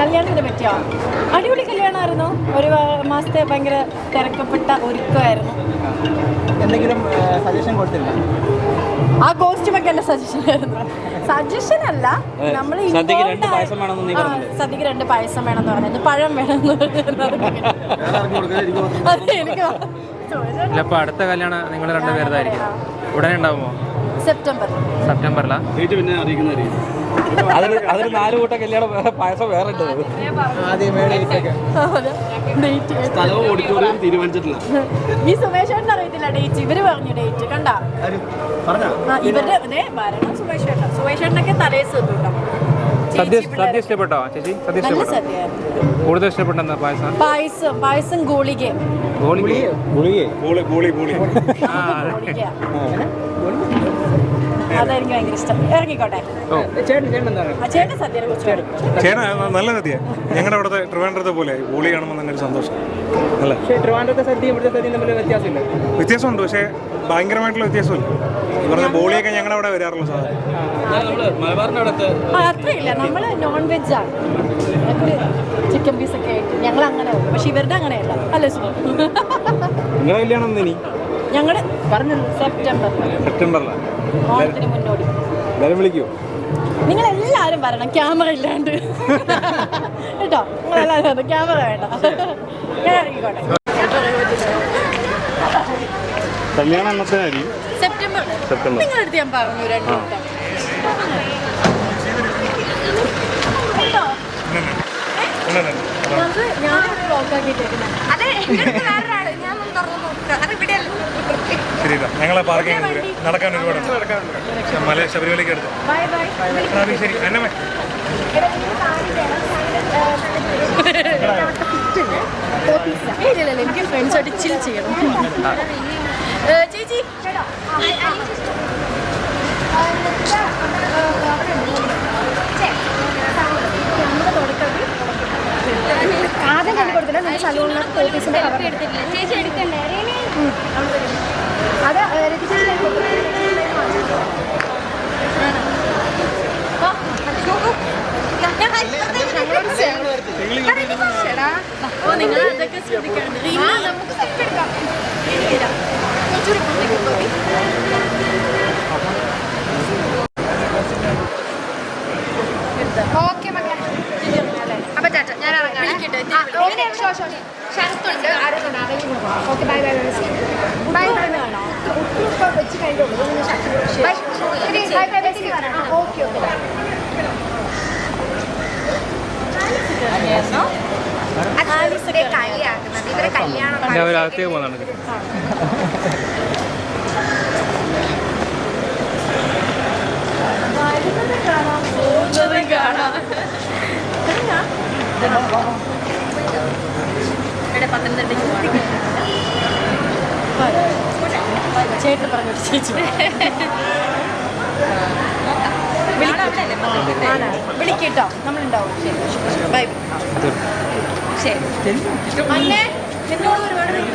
കല്യാണത്തിനെ പറ്റിയോ? അടിപൊളി കല്യാണമായിരുന്നു. ഒരു മാസത്തെ ഭയങ്കര തിരക്കപ്പെട്ട ഒരുക്കമായിരുന്നു. എന്തെങ്കിലും സജഷൻ കൊടുത്തില്ല? ആ കോസ്റ്റ്യൂമൊക്കെ എന്റെ സജഷൻ ആയിരുന്നു. സജഷൻ അല്ല. നമ്മൾ സദ്യക്ക് രണ്ട് പായസം വേണമെന്ന് നീ സദ്യക്ക് രണ്ട് പായസം എന്ന് പറഞ്ഞത് പഴം വേണമെന്ന് പറഞ്ഞത് അതെ എനിക്ക് അടുത്ത കല്യാണം നിങ്ങൾ രണ്ടുപേരുതായിരിക്കും. ഉടനെ ഉണ്ടാവുമോ? സെപ്റ്റംബർ. സെപ്റ്റംബറിലാ? ഡേറ്റ് പിന്നെ അറിയിക്കുന്നതായിരിക്കും അതിന് അതിന് നാല് കൂട്ടം കല്യാണം വേറെ പായസം വേറെ ഉണ്ട് ആദ്യമേ ഡേറ്റ് സ്ഥലവും ഓഡിറ്റോറിയം തീരുമാനിച്ചിട്ടില്ല. ഈ സുമേഷേട്ടൻ അറിയത്തില്ല ഡേറ്റ് ഇവർ പറഞ്ഞു ഡേറ്റ് കണ്ട? പറഞ്ഞോ? ഇവരുടെ അതെ ഭരണം സുമേഷേട്ടൻ. സുമേഷേട്ടനൊക്കെ തലേസ് കേട്ടോ സദ്യ സദ്യ ഇഷ്ടപ്പെട്ടോ ചേച്ചി? സദ്യ ഇഷ്ടപ്പെട്ടോ? കൂടുതൽ ഇഷ്ടപ്പെട്ടെന്താ പായസം? പായസം പായസം ഗോളികയും ഗോളികയും ഗുളികയെ ഗോളി ഗോളി ഗോളി. ആ ഗോളിക. അതെനിക്ക് ഭയങ്കര ഇഷ്ടം. ഇറങ്ങിക്കോട്ടെ. ചേട്ടൻ സദ്യയെ കുറിച്ച്. നല്ല സദ്യ ഞങ്ങളുടെ അവിടുത്തെ ട്രിവാൻഡ്രത്തെ പോലെ ഹോളി കാണുമ്പോൾ തന്നെ ഒരു സന്തോഷം. അല്ല? പക്ഷേ ട്രിവാൻഡ്രത്തെ സദ്യയും ഇവിടുത്തെ സദ്യയും തമ്മിൽ വ്യത്യാസമില്ല. വ്യത്യാസമുണ്ട്. പക്ഷേ ഭയങ്കരമായിട്ടുള്ള വ്യത്യാസമില്ല. പറഞ്ഞ ബോളിയൊക്കെ ഞങ്ങളുടെ അവിടെ വരാറുള്ള സാധനം. നമ്മൾ മലബാറിന്റെ അടുത്ത് അത്രയില്ല. നമ്മൾ നോൺ വെജ് ആണ് ചിക്കൻ പീസ് ഒക്കെ ആയിട്ട് ഞങ്ങൾ അങ്ങനെ പോകും. പക്ഷെ ഇവരുടെ അങ്ങനെയല്ല. അല്ലേ സുഖം നിങ്ങളുടെ കല്യാണം ഇനി ഞങ്ങൾ പറഞ്ഞു സെപ്റ്റംബർ സെപ്റ്റംബറിലാണ് ഓണത്തിന് മുന്നോടി. എല്ലാവരും വിളിക്കൂ. നിങ്ങൾ എല്ലാവരും വരണം. ക്യാമറ ഇല്ലാണ്ട്. കേട്ടോ? നിങ്ങളെല്ലാവരും വരണം. ക്യാമറ വേണ്ട. ഞാൻ ഇറങ്ങിക്കോട്ടെ. കല്യാണം എന്നത്തേനായിരിക്കും സെപ്റ്റംബർ സെപ്റ്റംബർ. നിങ്ങളടുത്ത് ഞാൻ പറഞ്ഞു രണ്ടു കേട്ടോ? ഞാൻ ഞാനൊരു ബ്ലോക്ക് ആക്കിയിട്ടേക്കുന്നത് അതെ. ഞങ്ങളെ പാർക്കിംഗ് നടക്കാൻ ഒരുപാട് മല ശബരിമലയ്ക്ക് അടുത്ത്. Bye bye. ശരി. അന്നമേ ഇല്ല എനിക്ക് ചിൽ ചെയ്യണം. ചേച്ചി. ആദ്യം കണ്ടു കൊടുത്തില്ല സലൂണിലെ ഓഫീസിന്റെ അത് നിങ്ങൾ അതൊക്കെ ശ്രദ്ധിക്കണം. നമുക്ക് സെൽഫി എടുക്കാം. ഓക്കെ മക്കളെ. അപ്പൊ ചേട്ടാ ഞാൻ ഇറങ്ങാം. ഷോ ഷോ ശരത്തുണ്ട് okay bye bye bye bye കാണോ വെച്ച് കഴിഞ്ഞു? Bye bye bye bye okay okay അതിന്റെ കളിയാക്കുന്നത് ഇവരെ കല്യാണം അകത്തേക്ക് പോകുന്നുണ്ട് കാണാം പോകുന്നതും കാണാം ഇവിടെ പത്തനംതിട്ടയ്ക്ക് ചേട്ടൻ പറഞ്ഞു ചേച്ചി വിളിക്കട്ടോ നമ്മളുണ്ടാവും. ബൈ. சரி. அண்ணே என்னோட ஒரு வேணும்